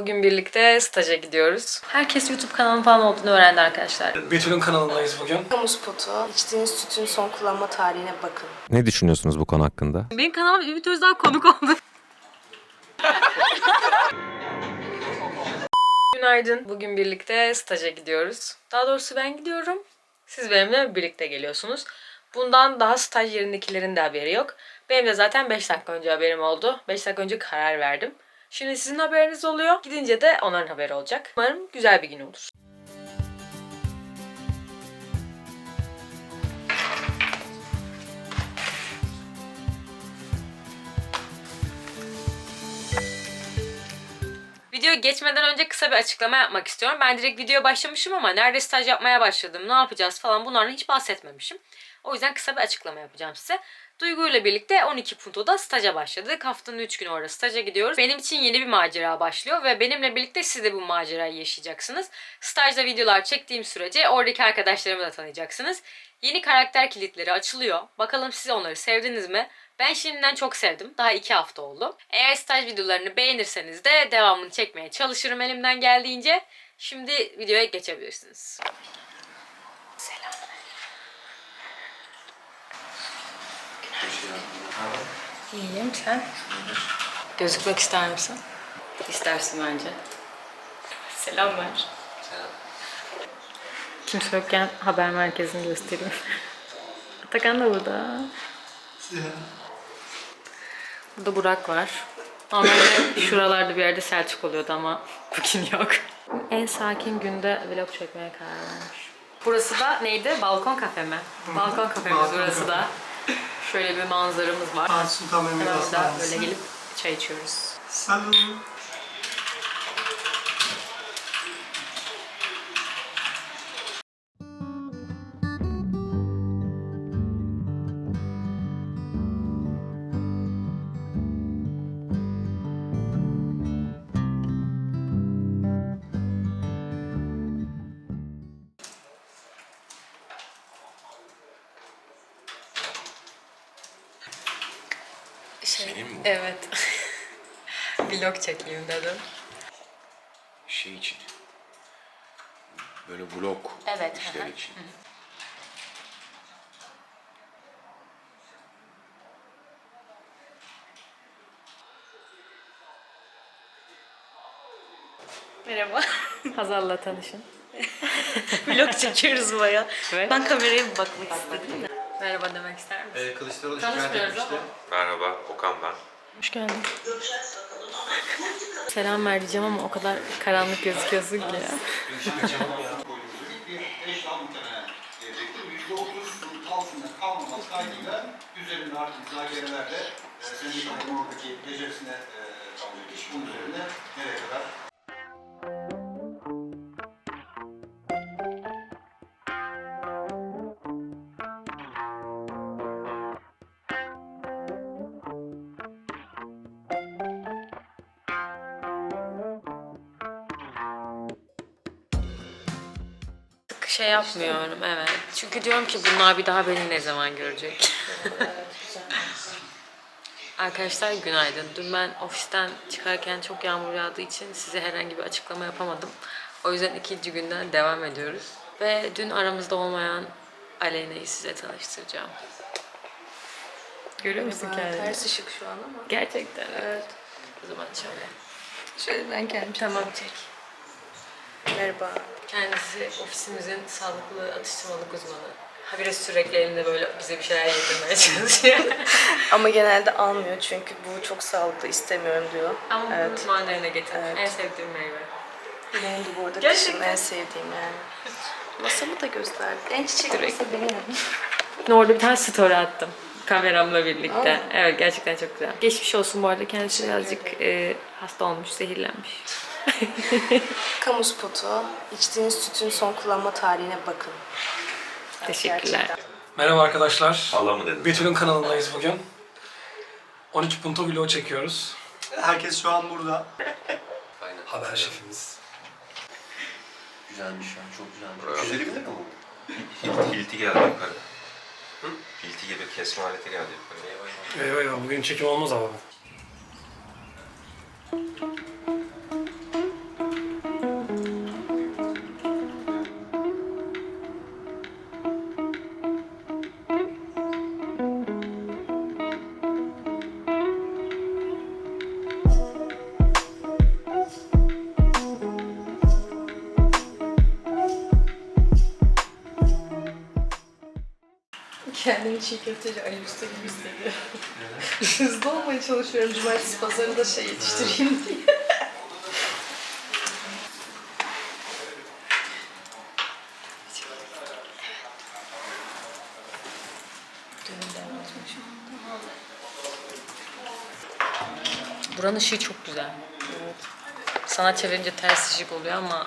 Bugün birlikte staja gidiyoruz. Herkes YouTube kanalı falan olduğunu öğrendi arkadaşlar. Betül'ün kanalındayız bugün. Kamu spotu. İçtiğiniz sütün son kullanma tarihine bakın. Ne düşünüyorsunuz bu konu hakkında? Benim kanalıma Ümit Özdağ konuk oldu. Günaydın. Bugün birlikte staja gidiyoruz. Daha doğrusu ben gidiyorum. Siz benimle birlikte geliyorsunuz. Bundan daha staj yerindekilerin de haberi yok. Benim de zaten 5 dakika önce haberim oldu. 5 dakika önce karar verdim. Şimdi sizin haberiniz oluyor. Gidince de onların haberi olacak. Umarım güzel bir gün olur. Video geçmeden önce kısa bir açıklama yapmak istiyorum. Ben direkt video başlamışım ama nerede staj yapmaya başladım, ne yapacağız falan bunlardan hiç bahsetmemişim. O yüzden kısa bir açıklama yapacağım size. Duygu ile birlikte 12 Punto'da staja başladık. Haftanın 3 günü orada staja gidiyoruz. Benim için yeni bir macera başlıyor ve benimle birlikte siz de bu macerayı yaşayacaksınız. Stajda videolar çektiğim sürece oradaki arkadaşlarımı da tanıyacaksınız. Yeni karakter kilitleri açılıyor. Bakalım siz onları sevdiniz mi? Ben şimdiden çok sevdim. Daha 2 hafta oldu. Eğer staj videolarını beğenirseniz de devamını çekmeye çalışırım elimden geldiğince. Şimdi videoya geçebilirsiniz. Selam. İyiyim sen? Gözükmek ister misin? İstersin bence. Selam ver. Kimse yokken haber merkezini göstereyim. Atakan da burada. Burada Burak var. Normalde şuralarda bir yerde Selçuk oluyordu ama bugün yok. En sakin günde vlog çekmeye karar vermiş. Burası da neydi? Balkon kafe mi? Balkon kafemiz burası da. Şöyle bir manzaramız var. Fatih Sultan Mehmet Hastanesi. böyle gelip çay içiyoruz. Salut. Evet. vlog çekeyim dedim. Şey için. Böyle vlog Evet, işler hı hı. için. Merhaba. Hazal'la tanışın. Vlog çekiyoruz baya. Evet. Ben kameraya bir bakmak istedim de. Merhaba demek ister misin? Ee, Kılıçdaroğlu şikayet Tanışmıyoruz etmişti. ama. Merhaba, Okan ben. Hoş geldin. Selam ver diyeceğim ama o kadar karanlık gözüküyorsun ki ya. bir eş tam muhtemelen gelecektir. Yüzde otuz altında kalmaması kaydıyla üzerinde artık müzakerelerde e, sendikanın oradaki becerisine e, kalacak iş. Bunun üzerine nereye kadar şey yapmıyorum evet. Çünkü diyorum ki bunlar bir daha beni ne zaman görecek? Arkadaşlar günaydın. Dün ben ofisten çıkarken çok yağmur yağdığı için size herhangi bir açıklama yapamadım. O yüzden ikinci günden devam ediyoruz. Ve dün aramızda olmayan Aleyna'yı size tanıştıracağım. Görüyor musun kendini? Ters ışık şu an ama. Gerçekten. Evet. O zaman şöyle. Şöyle ben kendim Tamam çek. Merhaba. Kendisi ofisimizin sağlıklı atıştırmalık uzmanı. Habire sürekli elinde böyle bize bir şeyler yedirmeye çalışıyor. Ama genelde almıyor çünkü bu çok sağlıklı istemiyorum diyor. Ama Evet. bunu mandalina getirdim. Evet. En sevdiğim meyve. Benim de bu arada kışın en sevdiğim yani. Masamı da gösterdi. En çiçek masa benim. Orada bir tane story attım. Kameramla birlikte. Evet gerçekten çok güzel. Geçmiş olsun bu arada. Kendisi birazcık e, hasta olmuş, zehirlenmiş. Kamu spotu. İçtiğiniz sütün son kullanma tarihine bakın. Teşekkürler. Merhaba arkadaşlar. Allah mı dedin? Betül'ün kanalındayız bugün. 13 Punto vlog çekiyoruz. Herkes şu an burada. Aynen. Haber şefimiz. Güzelmiş ya, çok güzelmiş. Güzeli bir takım mı? Hilti, hilti geldi yukarı. Hilti gibi kesme aleti geldi yukarı. Eyvah eyvah bugün çekim olmaz ama. Kendimi çiğ köfteci Ali Usta gibi hissediyorum. Hızlı olmaya çalışıyorum cumartesi pazarı da şey yetiştireyim diye. Buranın ışığı çok güzel. Sana çevirince ters ışık oluyor ama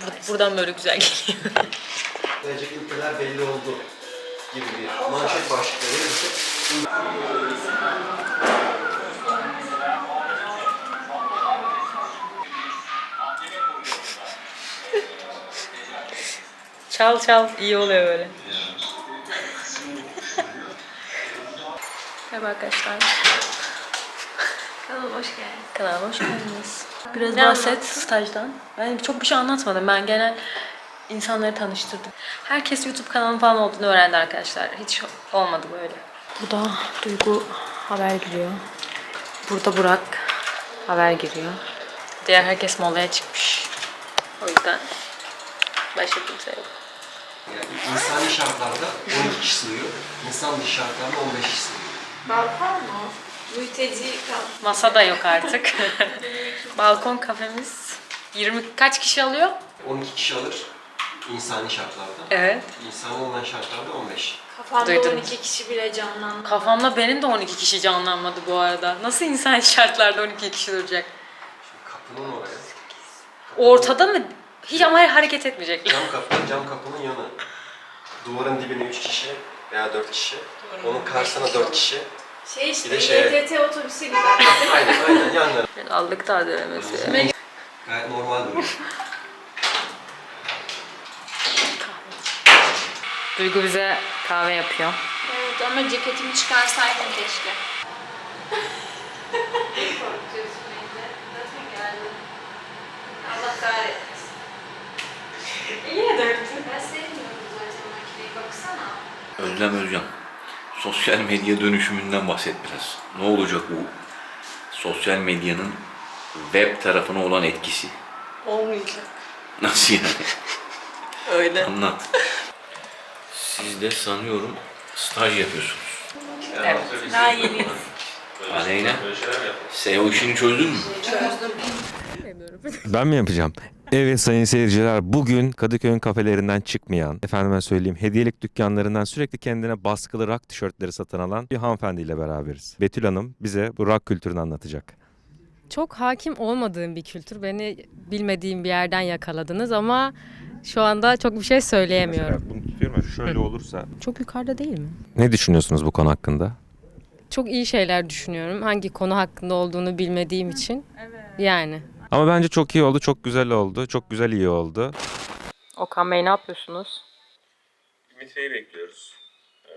bur- buradan böyle güzel geliyor. Gelecek ülkeler belli oldu gibi bir manşet başlıkları yazıp çal çal iyi oluyor böyle. Merhaba arkadaşlar. Kanalıma hoş geldiniz. Kanalıma hoş geldiniz. Biraz Ne bahset anlattın? stajdan. Ben çok bir şey anlatmadım. Ben genel insanları tanıştırdım. Herkes YouTube kanalı falan olduğunu öğrendi arkadaşlar. Hiç olmadı böyle. Bu da Duygu haber giriyor. Burada Burak haber giriyor. Diğer herkes molaya çıkmış. O yüzden başka kimse yok. yani insani şartlarda 12 kişi sığıyor. İnsan dışı şartlarda 15 kişi sığıyor. Balkon mu? Mülteci kamp. Masa da yok artık. Balkon kafemiz 20 kaç kişi alıyor? 12 kişi alır insani şartlarda. Evet. İnsani olmayan şartlarda 15. Kafamda Duydum. 12 kişi bile canlandı. Kafamda benim de 12 kişi canlanmadı bu arada. Nasıl insan şartlarda 12 kişi duracak? Şimdi kapının oraya, Ortada mı? Hiç ama hareket etmeyecekler. cam kapı, cam kapının yanı. Duvarın dibine 3 kişi veya 4 kişi. Onun karşısına 4 kişi. Şey işte Bir de şey- YTT otobüsü gibi. Aynen aynen yanları. Aldık da dövmesi. Gayet normal duruyor. Duygu bize kahve yapıyor. evet ama ceketimi çıkarsaydım keşke. Allah kahretmesin. Yine döktün. Ben sevmiyorum zaten makineyi baksana. Özlem Özcan, sosyal medya dönüşümünden bahset biraz. Ne olacak bu sosyal medyanın web tarafına olan etkisi? Olmayacak. Nasıl yani? Öyle. Anlat. Siz de sanıyorum staj yapıyorsunuz. Evet. Daha yeniyiz. Aleyna, SEO işini çözdün mü? Ben mi yapacağım? Evet sayın seyirciler bugün Kadıköy'ün kafelerinden çıkmayan, efendime söyleyeyim hediyelik dükkanlarından sürekli kendine baskılı rock tişörtleri satın alan bir hanımefendiyle beraberiz. Betül Hanım bize bu rock kültürünü anlatacak. Çok hakim olmadığım bir kültür. Beni bilmediğim bir yerden yakaladınız ama şu anda çok bir şey söyleyemiyorum. bunu tutuyorum şöyle olursa. Çok yukarıda değil mi? Ne düşünüyorsunuz bu konu hakkında? Çok iyi şeyler düşünüyorum. Hangi konu hakkında olduğunu bilmediğim için. Yani. Ama bence çok iyi oldu, çok güzel oldu, çok güzel iyi oldu. Okan Bey ne yapıyorsunuz? Ümit Bey'i bekliyoruz. Ee,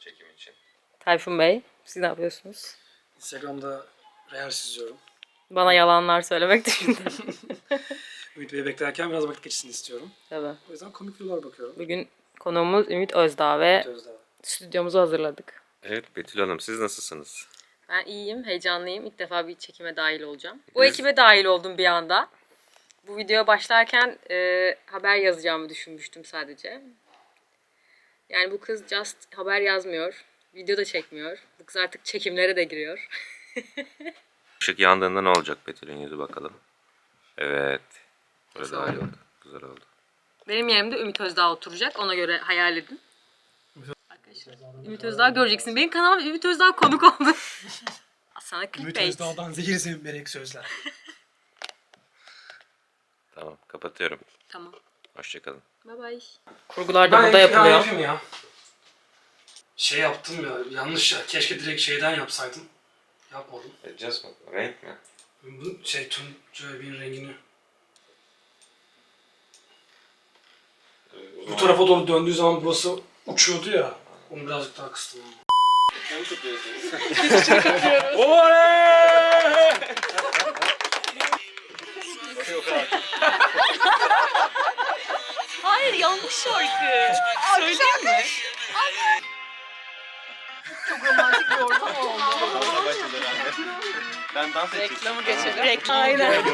çekim için. Tayfun Bey siz ne yapıyorsunuz? Instagram'da Reels izliyorum. Bana yalanlar söylemek dışında. Ümit Bey'i beklerken biraz vakit geçsin istiyorum. Tabii. O yüzden komik videolar bakıyorum. Bugün konuğumuz Ümit Özdağ ve Gözde. stüdyomuzu hazırladık. Evet Betül Hanım siz nasılsınız? Ben iyiyim, heyecanlıyım. İlk defa bir çekime dahil olacağım. Bu ekibe dahil oldum bir anda. Bu videoya başlarken e, haber yazacağımı düşünmüştüm sadece. Yani bu kız just haber yazmıyor, video da çekmiyor. Bu kız artık çekimlere de giriyor. Işık yandığında ne olacak Betül'ün yüzü bakalım. Evet. İyi oldu? oldu. Güzel oldu. Benim yerimde Ümit Özdağ oturacak. Ona göre hayal edin. Arkadaşlar, Ümit Özdağ göreceksin. Benim kanalıma Ümit Özdağ konuk oldu. Sana Ümit clickbait. Özdağ'dan zehir zemberek sözler. Tamam kapatıyorum. Tamam. Hoşçakalın. Bye bye. Kurgular da burada ya yapılıyor. yapayım ya. Şey yaptım ya, yanlış ya. Keşke direkt şeyden yapsaydım. Yapmadım. Edeceğiz mi? Renk mi? Bu şey tüm bir rengini. Bu tarafa doğru döndüğü zaman burası uçuyordu ya. Onu birazcık daha kıstım. Hayır yanlış şarkı. Söyleyeyim mi? Çok romantik bir ortam oldu. Ben dans Reklamı geçelim. Reklam. Aynen.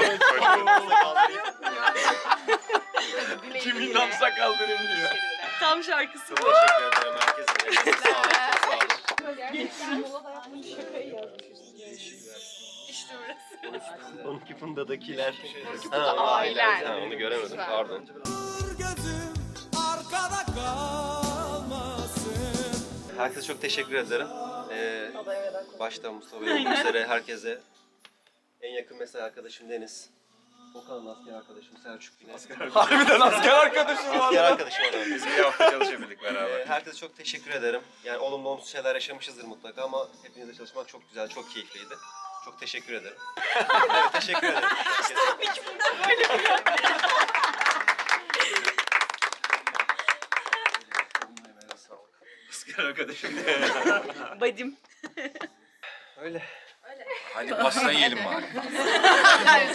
Kimin dansa kaldırayım diyor. tam şarkısı. Çok teşekkür ederim herkese. Sağ olun. Çok sağ olun. İşte burası. 12 Funda'dakiler. Funda ailen. Ha, onu göremedim. Lütfen. Pardon. Herkese çok teşekkür ederim. Ee, başta Mustafa Bey olmak üzere herkese. En yakın mesai arkadaşım Deniz. Okan'ın asker arkadaşım Selçuk yine. Harbiden asker arkadaşım Asker arkadaşım adam. Biz bir hafta çalışabildik beraber. Ee, herkese çok teşekkür ederim. Yani olumlu olumsuz şeyler yaşamışızdır mutlaka ama hepinizle çalışmak çok güzel, çok keyifliydi. Çok teşekkür ederim. evet, teşekkür ederim. Asker arkadaşım. Badim. Öyle. Hadi pasta yiyelim bari.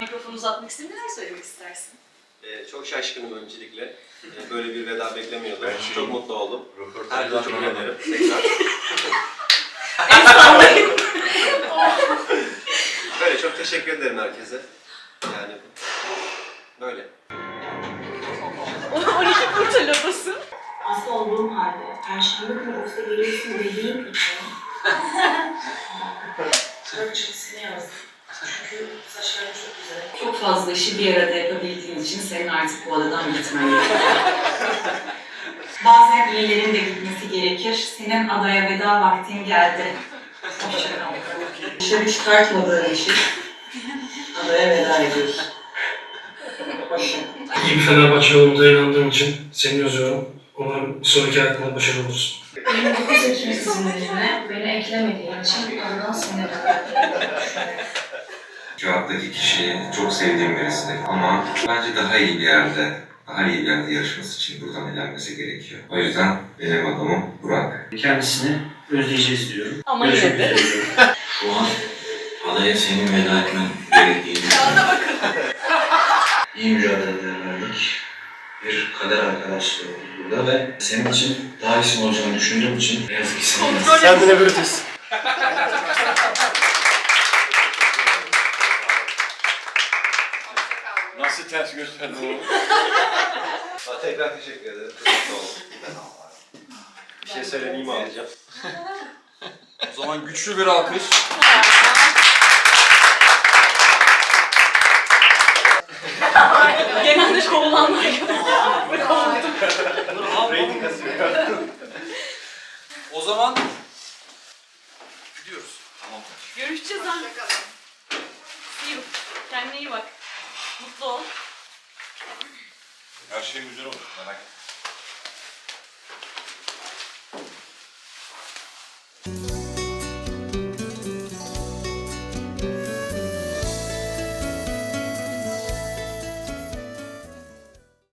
Mikrofonu uzatmak istedim. Neler söylemek istersin? Ee, çok şaşkınım öncelikle. Ee, böyle bir veda beklemiyordum. Ben şey- çok mutlu oldum. Röportajdan Herkese çok ederim. Tekrar. böyle çok teşekkür ederim herkese. Yani böyle. 12 kurtarılmasın. Hasta olduğum halde Perşembe günü ofise geliyorsun dediğim için Çok çizgisini yazdım. Çünkü saçlarım çok güzel. Çok fazla işi bir arada yapabildiğin için senin artık bu adadan gitmen gerekiyor. Bazen iyilerin de gitmesi gerekir. Senin adaya veda vaktin geldi. Hoşçakal. Dışarı çıkartmadığın için adaya veda ediyorsun. Hoşçakal. İyi bir Fenerbahçe olduğuna inandığım için seni yazıyorum. Umarım bir sonraki hayatında başarılı olursun. Benim 9 Ekim isimlerine beni eklemediğin için ondan sinirlendim. Cevaptaki kişi çok sevdiğim birisi ama bence daha iyi bir yerde, daha iyi bir yerde yarışması için buradan elenmesi gerekiyor. O yüzden benim adamım Burak. Kendisini özleyeceğiz diyorum. Ama yine de. Şu an adaya senin veda etmen gerektiğini İyi mücadeleler verdik. Bir kader arkadaşlığı oldu burada ve senin için daha iyisini olacağını düşündüğüm için ne yazık ki Sen de ne Nasıl ters gösterdin Ha, tekrar teşekkür ederim. Çok mutlu oldum. Bir şey söylemeyeyim alacağım. O zaman güçlü bir alkış. Genelde kovulanlar gibi. Rating kasıyor. O zaman gidiyoruz. Tamam. Görüşeceğiz. See you. Kendine iyi bak. Mutlu ol. Her şey güzel olur. Merak etme.